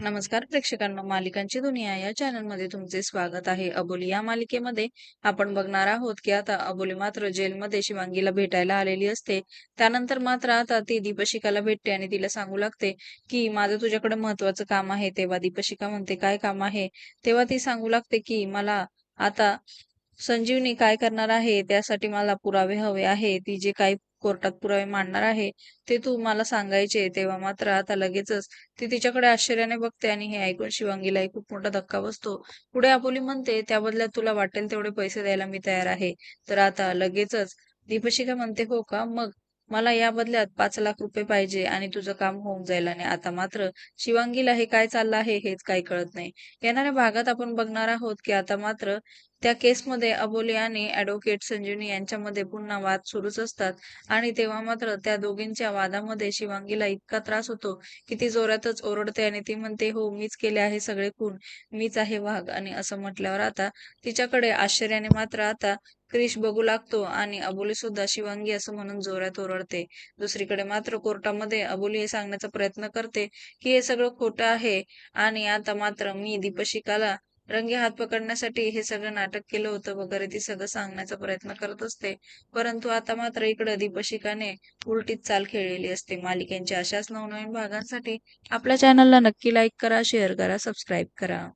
नमस्कार प्रेक्षकांना. मालिकांची दुनिया या चॅनलमध्ये तुमचे स्वागत आहे. अबोली या मालिकेमध्ये आपण बघणार आहोत की आता अबोली मात्र जेलमध्ये शिवांगीला भेटायला आलेली असते. त्यानंतर मात्र आता ती दीपशिकाला भेटते आणि तिला सांगू लागते की माझं तुझ्याकडे महत्वाचं काम आहे. तेव्हा दीपशिका म्हणते काय काम आहे? तेव्हा ती सांगू लागते की मला आता संजीवनी काय करणार आहे? त्यासाठी मला पुरावे हवे आहे ती जे काही कोर्टात पुरावे मांडणार आहे ते तू मला सांगायचे. तेव्हा मात्र आता लगेचच ती तिच्याकडे आश्चर्याने बघते आणि हे ऐकून शिवांगीलाही खूप मोठा धक्का बसतो. पुढे आपोली म्हणते त्या बदल्यात तुला वाटेल तेवढे पैसे द्यायला मी तयार आहे. तर आता लगेचच दीपशिका म्हणते हो का? मग मला या बदल्यात पाच लाख रुपये पाहिजे आणि तुझं काम होऊन जाईल. आणि आता मात्र शिवांगीला हे काय चाललं आहे हेच काही कळत नाही. येणाऱ्या भागात आपण बघणार आहोत की आता मात्र त्या केसमध्ये अबोली आणि ऍडव्होकेट संजीवनी यांच्यामध्ये पुन्हा वाद सुरूच असतात. आणि तेव्हा मात्र त्या दोघींच्या वादामध्ये शिवांगीला इतका त्रास होतो की ती जोरातच ओरडते आणि ती म्हणते हो मीच केले आहे सगळे खून. मीच आहे वाघ. आणि असं म्हटल्यावर आता तिच्याकडे आश्चर्याने मात्र आता क्रिश बघू लागतो आणि अबोली सुद्धा शिवांगी असं म्हणून जोरात ओरडते. दुसरीकडे मात्र कोर्टामध्ये अबोली हे सांगण्याचा प्रयत्न करते की हे सगळं खोटं आहे आणि आता मात्र मी दीपशिकाला रंगे हात पकडण्यासाठी हे सगळं नाटक केलं होतं वगैरे ती सगळं सांगण्याचा प्रयत्न करत असते. परंतु आता मात्र इकडं दीपशिकाने उलटीच चाल खेळलेली असते. मालिकेंच्या अशाच नवनवीन भागांसाठी आपल्या चॅनलला नक्की लाईक करा शेअर करा सबस्क्राईब करा.